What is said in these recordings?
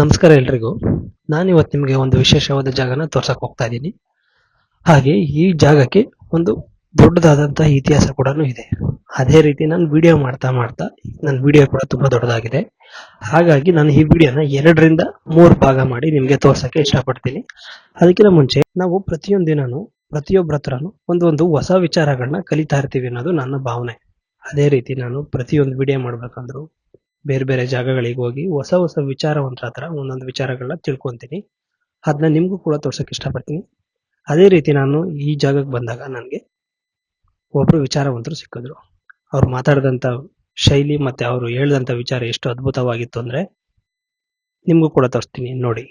ನಮಸ್ಕಾರ ಎಲ್ರಿಗೂ. ನಾನು ಇವತ್ತು ನಿಮಗೆ ಒಂದು ವಿಶೇಷವಾದ ಜಾಗನ ತೋರ್ಸಕ್ ಹೋಗ್ತಾ ಇದ್ದೀನಿ. ಹಾಗೆ ಈ ಜಾಗಕ್ಕೆ ಒಂದು ದೊಡ್ಡದಾದಂತಹ ಇತಿಹಾಸ ಕೂಡ ಇದೆ. ಅದೇ ರೀತಿ ನಾನು ವಿಡಿಯೋ ಮಾಡ್ತಾ ಮಾಡ್ತಾ ನನ್ನ ವಿಡಿಯೋ ಕೂಡ ತುಂಬಾ ದೊಡ್ಡದಾಗಿದೆ. ಹಾಗಾಗಿ ನಾನು ಈ ವಿಡಿಯೋನ ಎರಡರಿಂದ ಮೂರು ಭಾಗ ಮಾಡಿ ನಿಮಗೆ ತೋರ್ಸಕ್ಕೆ ಇಷ್ಟಪಡ್ತೀನಿ. ಅದಕ್ಕಿಂತ ಮುಂಚೆ ನಾವು ಪ್ರತಿಯೊಂದು ದಿನಾನು, ಪ್ರತಿಯೊಬ್ಬರ ಹತ್ರನು ಒಂದು ಒಂದು ಹೊಸ ವಿಚಾರಗಳನ್ನ ಕಲಿತಾ ಇರ್ತೀವಿ ಅನ್ನೋದು ನನ್ನ ಭಾವನೆ. ಅದೇ ರೀತಿ ನಾನು ಪ್ರತಿಯೊಂದು ವಿಡಿಯೋ ಮಾಡ್ಬೇಕಂದ್ರು ಬೇರೆ ಬೇರೆ ಜಾಗಗಳಿಗೆ ಹೋಗಿ ಹೊಸ ಹೊಸ ವಿಚಾರವಂತರ ಹತ್ರ ಒಂದೊಂದು ವಿಚಾರಗಳನ್ನ ತಿಳ್ಕೊಂತೀನಿ. ಅದನ್ನ ನಿಮಗೂ ಕೂಡ ತೋರ್ಸಕ್ ಇಷ್ಟಪಡ್ತೀನಿ. ಅದೇ ರೀತಿ ನಾನು ಈ ಜಾಗಕ್ಕೆ ಬಂದಾಗ ನನಗೆ ಒಬ್ರು ವಿಚಾರವಂತರು ಸಿಕ್ಕಿದ್ರು. ಅವ್ರು ಮಾತಾಡಿದಂತ ಶೈಲಿ ಮತ್ತೆ ಅವರು ಹೇಳಿದಂತ ವಿಚಾರ ಎಷ್ಟು ಅದ್ಭುತವಾಗಿತ್ತು ಅಂದ್ರೆ ನಿಮಗೂ ಕೂಡ ತೋರಿಸ್ತೀನಿ ನೋಡಿ.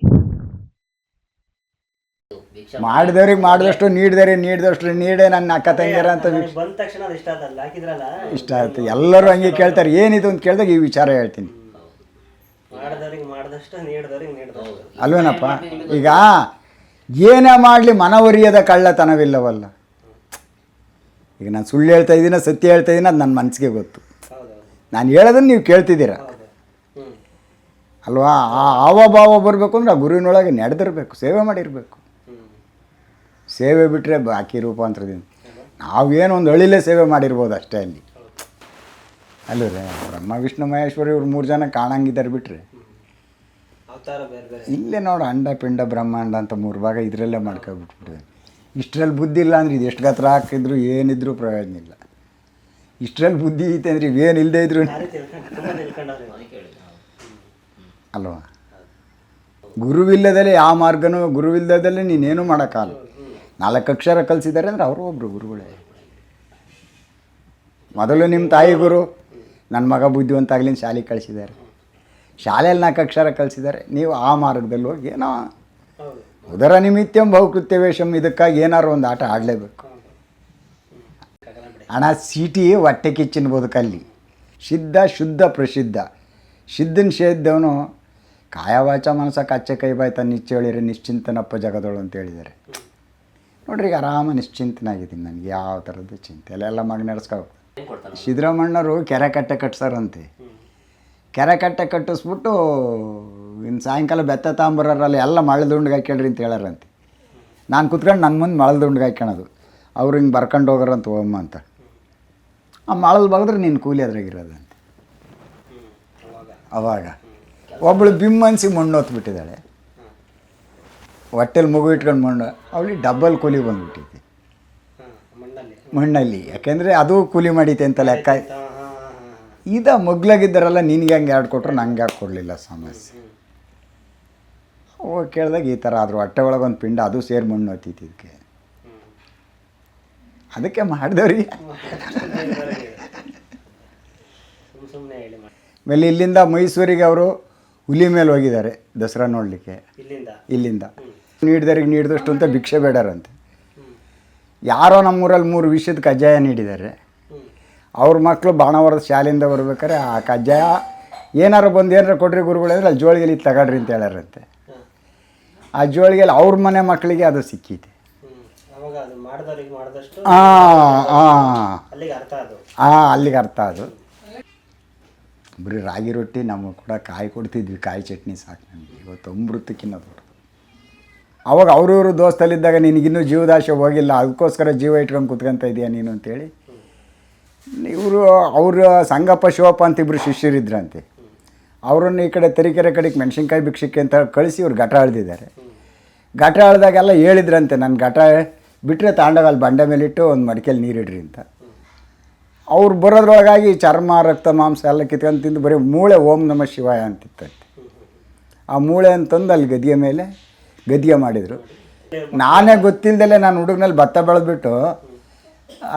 ಮಾಡಿದವ್ರಿಗೆ ಮಾಡಿದಷ್ಟು ನೀಡಿದವ್ರಿಗೆ ನೀಡಿದಷ್ಟು ನೀಡೇ ನನ್ನ ಅಕ್ಕ ತಂಗಿರ ಅಂತ ಬಂದ ತಕ್ಷಣ ಅದು ಇಷ್ಟ ಆದಲ್ಲ ಹಾಕಿದ್ರಲ್ಲ? ಇಷ್ಟ ಆಯ್ತು. ಎಲ್ಲರೂ ಹಂಗೆ ಕೇಳ್ತಾರೆ ಏನಿದು ಅಂತ ಕೇಳಿದಾಗ ಈ ವಿಚಾರ ಹೇಳ್ತೀನಿ. ಮಾಡಿದವ್ರಿಗೆ ಮಾಡಿದಷ್ಟು ನೀಡಿದವ್ರಿಗೆ ನೀಡಿದಷ್ಟು. ಅಲ್ವೇನಪ್ಪ? ಈಗ ಏನೇ ಮಾಡಲಿ ಮನವರಿಯದ ಕಳ್ಳತನವಿಲ್ಲವಲ್ಲ. ಈಗ ನಾನು ಸುಳ್ಳು ಹೇಳ್ತಾ ಇದ್ದೀನ ಸತ್ಯ ಹೇಳ್ತಾ ಇದ್ದೀನಿ ಅದು ನನ್ನ ಮನಸ್ಸಿಗೆ ಗೊತ್ತು. ನಾನು ಹೇಳೋದನ್ನು ನೀವು ಕೇಳ್ತಿದ್ದೀರ? ಅಲ್ವಾ? ಆ ಹಾವಭಾವ ಬರಬೇಕು ಅಂದ್ರೆ ಆ ಗುರುವಿನೊಳಗೆ ನಡೆದಿರಬೇಕು ಸೇವೆ ಮಾಡಿರಬೇಕು. ಸೇವೆ ಬಿಟ್ಟರೆ ಬಾಕಿ ರೂಪಾಂತರದಿಂದ. ನಾವೇನು ಒಂದು ಹಳ್ಳಿಲೇ ಸೇವೆ ಮಾಡಿರ್ಬೋದು ಅಷ್ಟೇ ಅಲ್ಲಿ. ಅಲ್ಲೂ ಬ್ರಹ್ಮ ವಿಷ್ಣು ಮಹೇಶ್ವರಿ ಇವ್ರು ಮೂರು ಜನ ಕಾಣಂಗಿದ್ದಾರೆ ಬಿಟ್ರೆ. ಅವತಾರ ಬೇರೆ ಬೇರೆ. ಇಲ್ಲೇ ನೋಡು ಅಂಡ ಪಿಂಡ ಬ್ರಹ್ಮಾಂಡ ಅಂತ ಮೂರು ಭಾಗ ಇದರಲ್ಲೇ ಮಾಡ್ಕೊಬಿಟ್ಬಿಟ್ಟಿದೆ ಇಷ್ಟರಲ್ಲಿ ಬುದ್ಧಿ ಇಲ್ಲ ಅಂದ್ರೆ ಇದು ಎಷ್ಟು ಗತ್ರ ಹಾಕಿದ್ರು ಏನಿದ್ರೂ ಪ್ರಯೋಜನ ಇಲ್ಲ. ಇಷ್ಟರಲ್ಲಿ ಬುದ್ಧಿ ಐತೆ ಅಂದ್ರೆ ಇವೇನು ಇಲ್ಲದೆ ಇದ್ರು ಅಲ್ವಾ? ಗುರುವಿಲ್ಲದಲ್ಲೇ ಯಾವ ಮಾರ್ಗನೂ ಗುರುವಿಲ್ಲದಲ್ಲೇ ನೀನೇನು ಮಾಡೋಕ್ಕಾಗಲ್ಲ. ನಾಲ್ಕು ಅಕ್ಷರ ಕಲಿಸಿದ್ದಾರೆ ಅಂದ್ರೆ ಅವರು ಒಬ್ಬರು ಗುರುಗಳೇ. ಮೊದಲು ನಿಮ್ಮ ತಾಯಿ ಗುರು ನನ್ನ ಮಗ ಬುದ್ಧಿವಂತಾಗ್ಲಿಂದ ಶಾಲೆಗೆ ಕಳಿಸಿದ್ದಾರೆ. ಶಾಲೆಯಲ್ಲಿ ನಾಲ್ಕು ಅಕ್ಷರ ಕಲಿಸಿದ್ದಾರೆ. ನೀವು ಆ ಮಾರ್ಗದಲ್ಲಿ ಹೋಗಿ ಏನೋ ಉದರ ನಿಮಿತ್ತಂ ಬಹುಕೃತ್ಯವೇಶಂ ಇದಕ್ಕಾಗಿ ಏನಾರು ಒಂದು ಆಟ ಆಡಲೇಬೇಕು. ಹಣ ಸಿಟಿ ಹೊಟ್ಟೆ ಕಿಚ್ಚಿನ ಬದುಕಲ್ಲಿ ಸಿದ್ಧ, ಶುದ್ಧ, ಪ್ರಸಿದ್ಧ. ಸಿದ್ಧನ ಸೇದ್ದವನು ಕಾಯವಾಚ ಮನಸ ಕಚ್ಚೆ ಕೈ ಬಾಯ್ತ ನಿಚ್ಚೇಳಿರಿ ನಿಚ್ಚೆ ನಿಶ್ಚಿಂತನಪ್ಪ ಜಗದೋಳು ಅಂತ ಹೇಳಿದ್ದಾರೆ. ನೋಡ್ರಿ ಈಗ ಆರಾಮ ನಿಶ್ಚಿಂತನಾಗಿದ್ದೀನಿ ನನಗೆ ಯಾವ ಥರದ್ದು ಚಿಂತೆ ಎಲ್ಲ ಎಲ್ಲ ಮಗ ನಡೆಸ್ಕೊ ಸಿದ್ದರಾಮಣ್ಣವರು ಕೆರೆ ಕಟ್ಟೆ ಕಟ್ಸಾರಂತೆ ಕೆರೆ ಕಟ್ಟೆ ಕಟ್ಟಿಸ್ಬಿಟ್ಟು ಇನ್ನು ಸಾಯಂಕಾಲ ಬೆತ್ತ ತಾಂಬರಲ್ಲಿ ಎಲ್ಲ ಮಳದುಂಡ್ಗೆ ಹಾಕ್ಯಳ್ರಿ ಅಂತ ಹೇಳಾರಂತೆ. ನಾನು ಕುತ್ಕೊಂಡು ನನ್ನ ಮುಂದೆ ಮಳದುಂಡ್ಗೆ ಹಾಕ್ಯಣದು ಅವ್ರು ಹಿಂಗೆ ಬರ್ಕೊಂಡು ಹೋಗೋರಂತ ಓಮ್ಮ ಅಂತ. ಆ ಮಳಲ್ ಬಗದ್ರೆ ನೀನು ಕೂಲಿ ಅದ್ರಾಗಿರೋದಂತೆ ಅವಾಗ. ಒಬ್ಬಳು ಬಿಮ್ಮನ್ಸಿ ಮಣ್ಣು ಹೊತ್ಬಿಟ್ಟಿದ್ದಾಳೆ ಹೊಟ್ಟೆಲಿ ಮಗು ಇಟ್ಕೊಂಡು ಮಣ್ಣು. ಅವಳಿಗೆ ಡಬ್ಬಲ್ ಕೂಲಿ ಬಂದ್ಬಿಟ್ಟಿದೆ ಮಣ್ಣಲ್ಲಿ. ಯಾಕೆಂದರೆ ಅದು ಕೂಲಿ ಮಾಡಿತೆ ಅಂತ ಲೆಕ್ಕ. ಇದ ಮಗ್ಲಾಗಿದ್ದಾರಲ್ಲ ನಿನಗೆ ಹಂಗೆ ಎರಡು ಕೊಟ್ರು ನಂಗೆ ಯಾಕೆ ಕೊಡಲಿಲ್ಲ ಸಮಸ್ಯೆ. ಹೋಗಿ ಕೇಳಿದಾಗ ಈ ಥರ ಆದರೂ. ಹೊಟ್ಟೆ ಒಳಗೊಂದು ಪಿಂಡ ಅದು ಸೇರಿ ಮಣ್ಣು ಹೊತ್ತಿತ್ತು ಇದಕ್ಕೆ ಅದಕ್ಕೆ ಮಾಡಿದವ್ರಿ. ಆಮೇಲೆ ಇಲ್ಲಿಂದ ಮೈಸೂರಿಗೆ ಅವರು ಹುಲಿ ಮೇಲೆ ಹೋಗಿದ್ದಾರೆ ದಸರಾ ನೋಡಲಿಕ್ಕೆ. ಇಲ್ಲಿಂದ. ನೀಡಿದವ್ರಿಗೆ ನೀಡಿದಷ್ಟು ಅಂತ ಭಿಕ್ಷೆ ಬೇಡಾರಂತೆ. ಯಾರೋ ನಮ್ಮೂರಲ್ಲಿ ಮೂರು ವಿಷಯದ ಕಜ್ಜಾಯ ನೀಡಿದ್ದಾರೆ. ಅವ್ರ ಮಕ್ಕಳು ಬಾಣವರದ ಶಾಲೆಯಿಂದ ಬರ್ಬೇಕಾದ್ರೆ ಆ ಕಜ್ಜಾಯ ಏನಾರು ಬಂದು ಏನಾರು ಕೊಡ್ರಿ ಗುರುಗಳು ಅಂದರೆ ಅಲ್ಲಿ ಜೋಳಿಗೆಲಿ ತಗೊಳ್ರಿ ಅಂತ ಹೇಳಾರಂತೆ ಆ ಜೋಳಿಗೆಲಿ ಅವ್ರ ಮನೆ ಮಕ್ಕಳಿಗೆ ಅದು ಸಿಕ್ಕಿದೆ ಹಾಂ ಹಾಂ ಅಲ್ಲಿಗೆ ಅರ್ಥ ಅದು ಹಾಂ ಅಲ್ಲಿಗೆ ಅರ್ಥ ಅದು ಬರೀ ರಾಗಿ ರೊಟ್ಟಿ ನಮಗೆ ಕೂಡ ಕಾಯಿ ಕೊಡ್ತಿದ್ವಿ ಕಾಯಿ ಚಟ್ನಿ ಸಾಕು ನಮಗೆ. ಇವತ್ತು ಅಮೃತಕ್ಕಿನ್ನ ದೊಡ್ಡದು ಅವಾಗ ಅವ್ರವ್ರ ದೋಸ್ತಲ್ಲಿದ್ದಾಗ ನಿನಗಿನ್ನೂ ಜೀವದಾಶೆ ಹೋಗಿಲ್ಲ, ಅದಕ್ಕೋಸ್ಕರ ಜೀವ ಇಟ್ಕೊಂಡು ಕುತ್ಕೊಂತ ಇದೆಯಾ ನೀನು ಅಂತೇಳಿ. ಇವರು ಅವರ ಸಂಗಪ್ಪ ಶಿವಪ್ಪ ಅಂತ ಇಬ್ಬರು ಶಿಷ್ಯರಿದ್ರಂತೆ. ಅವರನ್ನು ಈ ಕಡೆ ತರೀಕೆರೆ ಕಡೆಗೆ ಮೆಣಸಿನ್ಕಾಯಿ ಭಿಕ್ಷಕ್ಕೆ ಅಂತ ಕಳಿಸಿ ಇವ್ರು ಘಟ ಅಳ್ದಿದ್ದಾರೆ ಘಟ ಅಳ್ದಾಗೆಲ್ಲ ಹೇಳಿದ್ರಂತೆ ನನ್ನ ಘಟ ಬಿಟ್ಟರೆ ತಾಂಡಾಗ ಅಲ್ಲಿ ಬಂಡೆ ಮೇಲಿಟ್ಟು ಒಂದು ಮಡಿಕೆಯಲ್ಲಿ ನೀರಿಡ್ರಿ ಅಂತ. ಅವ್ರು ಬರೋದ್ರೊಳಗಾಗಿ ಚರ್ಮ, ರಕ್ತ, ಮಾಂಸ ಎಲ್ಲ ಕಿತ್ಕೊಂಡು ತಿಂದು ಬರೀ ಮೂಳೆ ಓಂ ನಮ ಶಿವಾಯ ಅಂತಿತ್ತಂತೆ. ಆ ಮೂಳೆ ಅಂತಂದು ಅಲ್ಲಿ ಗದಿಯ ಮೇಲೆ ಗದಿಯ ಮಾಡಿದರು. ನಾನೇ ಗೊತ್ತಿಲ್ಲದಲ್ಲೇ ನಾನು ಹುಡುಗನಲ್ಲಿ ಭತ್ತ ಬೆಳೆದ್ಬಿಟ್ಟು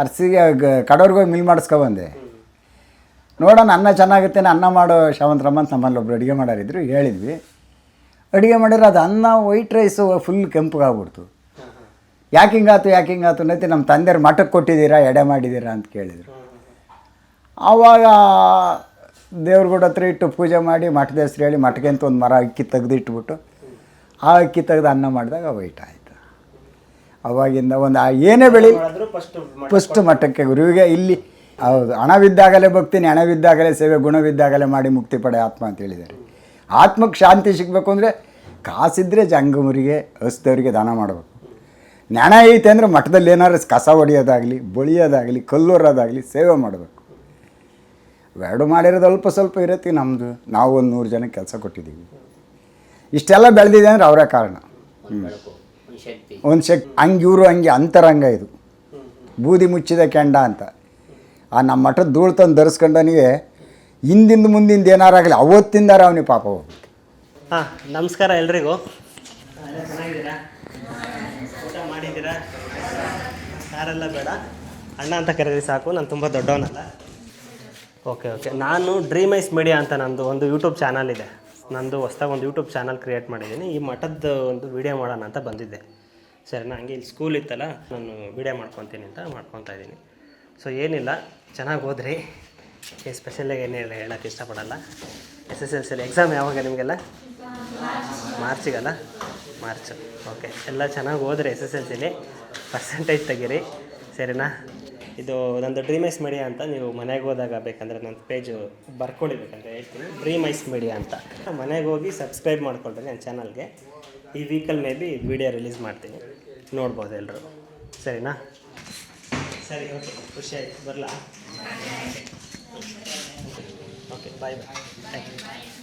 ಅರ್ಸಿಗೆ ಕಡೋರ್ಗೆ ಹೋಗಿ ಮಿಲ್ ಮಾಡಿಸ್ಕೊಬಂದೆ. ನೋಡೋಣ ಅನ್ನ ಚೆನ್ನಾಗುತ್ತೆ ಅನ್ನ ಮಾಡೋ ಶಾವಂತರಮ್ಮ ಅಂತ ನಮ್ಮಲ್ಲಿ ಒಬ್ರು ಅಡುಗೆ ಮಾಡೋರಿದ್ರು ಹೇಳಿದ್ವಿ. ಅಡುಗೆ ಮಾಡಿದ್ರೆ ಅದು ಅನ್ನ, ವೈಟ್ ರೈಸು ಫುಲ್ ಕೆಂಪಗಾಗ್ಬಿಡ್ತು. ಯಾಕೆ ಹಿಂಗಾತು ಯಾಕೆ ಹಿಂಗಾತು ಅನ್ನತ್ತೆ ನಮ್ಮ ತಂದೆಯವ್ರು ಮಠಕ್ಕೆ ಕೊಟ್ಟಿದ್ದೀರಾ, ಎಡೆ ಮಾಡಿದ್ದೀರಾ ಅಂತ ಕೇಳಿದರು. ಆವಾಗ ದೇವ್ರ ಗುಡ ಹತ್ರ ಇಟ್ಟು ಪೂಜೆ ಮಾಡಿ, ಮಠದ ಹೆಸ್ರು ಹೇಳಿ ಮಠಕ್ಕೆ ಅಂತ ಒಂದು ಮರ ಅಕ್ಕಿ ತೆಗೆದು ಇಟ್ಬಿಟ್ಟು ಆ ಅಕ್ಕಿ ತೆಗೆದು ಅನ್ನ ಮಾಡಿದಾಗ ವೈಟ್ ಆಯಿತು ಅವಾಗಿಂದ ಒಂದು ಏನೇ ಬೆಳಿ ಫಸ್ಟ್ ಫಸ್ಟ್ ಮಟ್ಟಕ್ಕೆ. ಗುರುವಿಗೆ ಇಲ್ಲಿ ಹೌದು ಹಣವಿದ್ದಾಗಲೇ ಭಕ್ತಿನಿ ಹಣವಿದ್ದಾಗಲೇ ಸೇವೆ ಗುಣವಿದ್ದಾಗಲೇ ಮಾಡಿ ಮುಕ್ತಿ ಪಡೆ ಆತ್ಮ ಅಂತ ಹೇಳಿದ್ದಾರೆ. ಆತ್ಮಕ್ಕೆ ಶಾಂತಿ ಸಿಗಬೇಕು ಅಂದರೆ ಕಾಸಿದ್ರೆ ಜಂಗಮರಿಗೆ ಹಸ್ದವರಿಗೆ ದಾನ ಮಾಡಬೇಕು. ಜ್ಞಾನ ಐತೆ ಅಂದರೆ ಮಠದಲ್ಲಿ ಏನಾದ್ರು ಕಸ ಹೊಡೆಯೋದಾಗಲಿ ಬಳಿಯೋದಾಗಲಿ ಕಲ್ಲೂರೋದಾಗಲಿ ಸೇವೆ ಮಾಡಬೇಕು. ಎರಡು ಮಾಡಿರೋದು ಅಲ್ಪ ಸ್ವಲ್ಪ ಇರುತ್ತೆ ನಮ್ಮದು ನಾವು ಒಂದು ನೂರು ಜನಕ್ಕೆ ಕೆಲಸ ಕೊಟ್ಟಿದ್ದೀವಿ. ಇಷ್ಟೆಲ್ಲ ಬೆಳೆದಿದೆ ಅಂದ್ರೆ ಅವರೇ ಕಾರಣ. ಒಂದು ಶಕ್ತಿ. ಹಂಗೆ ಇವರು ಹಂಗೆ ಅಂತರಂಗ ಇದು. ಬೂದಿ ಮುಚ್ಚಿದ ಕೆಂಡ ಅಂತ. ಆ ನಮ್ಮ ಮಠದ ಧೂಳು ತಂದು ಧರಿಸ್ಕೊಂಡನಿಗೆ ಹಿಂದಿಂದ ಮುಂದಿಂದ ಏನಾರಾಗಲಿ ಅವತ್ತಿಂದಾರ ಅವನಿಗೆ ಪಾಪ ಹೋಗ್ಬೇಕು ಹಾಂ ನಮಸ್ಕಾರ ಎಲ್ರಿಗೂ. ಚೆನ್ನಾಗಿದ್ದೀರಾ? ಊಟ ಮಾಡಿದ್ದೀರಾ? ಯಾರೆಲ್ಲ ಬೇಡ? ಅಣ್ಣ ಅಂತ ಕರೀರಿ ಸಾಕು ನಾನು ತುಂಬ ದೊಡ್ಡವನಲ್ಲ. Okay okay. ನಾನು ಡ್ರೀಮ್ ಐಸ್ ಮೀಡಿಯಾ ಅಂತ ನಂದು ಒಂದು ಯೂಟ್ಯೂಬ್ ಚಾನಲ್ ಇದೆ. ನಂದು ಹೊಸ್ದಾಗಿ ಒಂದು ಯೂಟ್ಯೂಬ್ ಚಾನಲ್ ಕ್ರಿಯೇಟ್ ಮಾಡಿದ್ದೀನಿ. ಈ ಮಠದ ಒಂದು ವಿಡಿಯೋ ಮಾಡೋಣ ಅಂತ ಬಂದಿದ್ದೆ. ಸರಿನಾ? ಹಂಗೆ ಇಲ್ಲಿ ಸ್ಕೂಲ್ ಇತ್ತಲ್ಲ, ನಾನು ವಿಡಿಯೋ ಮಾಡ್ಕೊತೀನಿ ಅಂತ ಮಾಡ್ಕೊತಾ ಇದ್ದೀನಿ. ಸೊ ಏನಿಲ್ಲ, ಚೆನ್ನಾಗಿ ಓದ್ರಿ. ಸ್ಪೆಷಲಾಗಿ ಏನೇ ಹೇಳಿ ಹೇಳೋಕ್ಕೆ ಇಷ್ಟಪಡಲ್ಲ. S S L C exam ಯಾವಾಗ ನಿಮಗೆಲ್ಲ? ಮಾರ್ಚಿಗಲ್ಲ? ಮಾರ್ಚ್. ಓಕೆ ಎಲ್ಲ ಚೆನ್ನಾಗಿ ಹೋದ್ರೆ S S L C percentage ತೆಗೀರಿ. ಸರಿನಾ? ಇದು ನಂದು ಡ್ರೀಮ್ ಐಸ್ ಮೀಡಿಯಾ ಅಂತ ನೀವು ಮನೆಗೆ ಹೋದಾಗ ಬೇಕಂದರೆ ನನ್ನ ಪೇಜು ಬರ್ಕೊಳ್ಳಿ ಬೇಕಂದ್ರೆ ಹೇಳ್ತೀನಿ. ಡ್ರೀಮ್ ಐಸ್ ಮೀಡಿಯಾ ಅಂತ. ಮನೆಗೆ ಹೋಗಿ ಸಬ್ಸ್ಕ್ರೈಬ್ ಮಾಡ್ಕೊಳ್ರಿ ನನ್ನ ಚಾನಲ್ಗೆ ಈ ವೀಕಲ್ಲಿ ಮೇ ಬಿ ವಿಡಿಯೋ ರಿಲೀಸ್ ಮಾಡ್ತೀನಿ. ನೋಡ್ಬೋದು ಎಲ್ಲರೂ ಸರಿನಾ? ಸರಿ ಓಕೆ ಖುಷಿ ಆಯ್ತು. ಬರಲಾ? Okay bye bye thank you